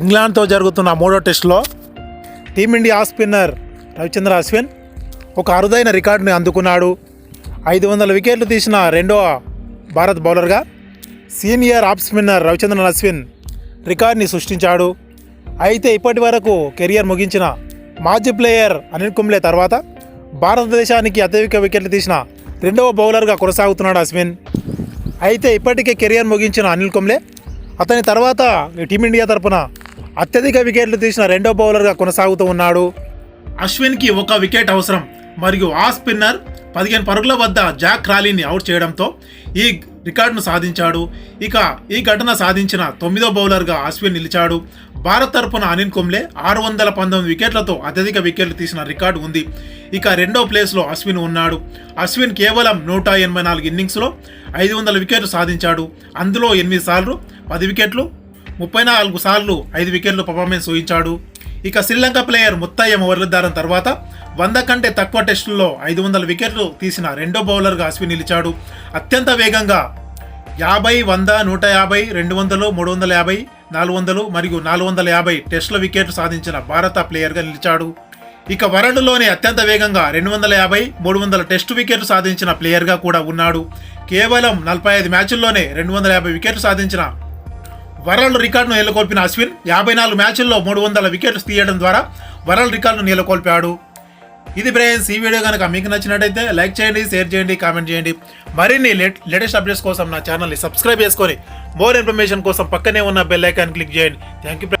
ఇంగ్లాండ్తో జరుగుతున్న మూడో టెస్టులో team India off spinner Ravichandra Ashwin ఒక అరుదైన రికార్డుని అందుకున్నాడు. ఐదు వందల వికెట్లు తీసిన రెండవ Bharat బౌలర్గా senior off spinner Ravichandran Ashwin రికార్డ్ని సృష్టించాడు. అయితే ఇప్పటి వరకు కెరియర్ ముగించిన మాజీ ప్లేయర్ అనిల్ కుంబ్లే తర్వాత భారతదేశానికి అత్యధిక వికెట్లు తీసిన రెండవ బౌలర్గా కొనసాగుతున్నాడు అశ్విన్. అయితే ఇప్పటికే కెరియర్ ముగించిన అనిల్ కుంబ్లే అతని తర్వాత టీమిండియా తరపున అత్యధిక వికెట్లు తీసిన రెండో బౌలర్గా కొనసాగుతూ ఉన్నాడు. అశ్విన్కి ఒక వికెట్ అవసరం. మరియు ఆ స్పిన్నర్ పదిహేను పరుగుల వద్ద జాక్ రాలీని అవుట్ చేయడంతో ఈ రికార్డును సాధించాడు. ఇక ఈ ఘటన సాధించిన తొమ్మిదో బౌలర్గా అశ్విన్ నిలిచాడు. భారత్ తరపున అనిల్ కుంబ్లే ఆరు వందల పంతొమ్మిది వికెట్లతో అత్యధిక వికెట్లు తీసిన రికార్డు ఉంది. ఇక రెండో ప్లేస్లో అశ్విన్ ఉన్నాడు. అశ్విన్ కేవలం నూట ఎనభై నాలుగు ఇన్నింగ్స్లో ఐదు వందల వికెట్లు సాధించాడు. అందులో ఎనిమిది సార్లు పది వికెట్లు ముప్పై నాలుగు సార్లు ఐదు వికెట్లు పర్ఫార్మెన్స్ ఊహించాడు. ఇక శ్రీలంక ప్లేయర్ ముత్తయ్య మురళీధరన్ తర్వాత వంద కంటే తక్కువ టెస్టుల్లో ఐదు వందల వికెట్లు తీసిన రెండో బౌలర్గా అశ్విన్ నిలిచాడు. అత్యంత వేగంగా యాభై వంద నూట యాభై రెండు వందలు మూడు వందల యాభై నాలుగు వందలు మరియు నాలుగు వందల యాభై టెస్టుల వికెట్లు సాధించిన భారత ప్లేయర్గా నిలిచాడు. ఇక వరల్డ్లోనే అత్యంత వేగంగా రెండు వందల యాభై మూడు వందల టెస్టు వికెట్లు సాధించిన ప్లేయర్గా కూడా ఉన్నాడు. కేవలం నలభై ఐదు మ్యాచుల్లోనే రెండు వందల యాభై వికెట్లు సాధించిన వరల్డ్ రికార్డును నెలకొల్పిన అశ్విన్ యాభై నాలుగు మ్యాచ్ల్లో మూడు వందల వికెట్లు తీయడం ద్వారా వరల్డ్ రికార్డును నెలకొల్పాడు. ఇది ఫ్రెండ్స్ ఈ వీడియో కనుక మీకు నచ్చినట్టయితే లైక్ చేయండి షేర్ చేయండి కామెంట్ చేయండి. మరిన్ని లేట్ లేటెస్ట్ అప్డేట్స్ కోసం నా ఛానల్ని సబ్స్క్రైబ్ చేసుకొని మోర్ ఇన్ఫర్మేషన్ కోసం పక్కనే ఉన్న బెల్ ఐకాన్ క్లిక్ చేయండి. Thank you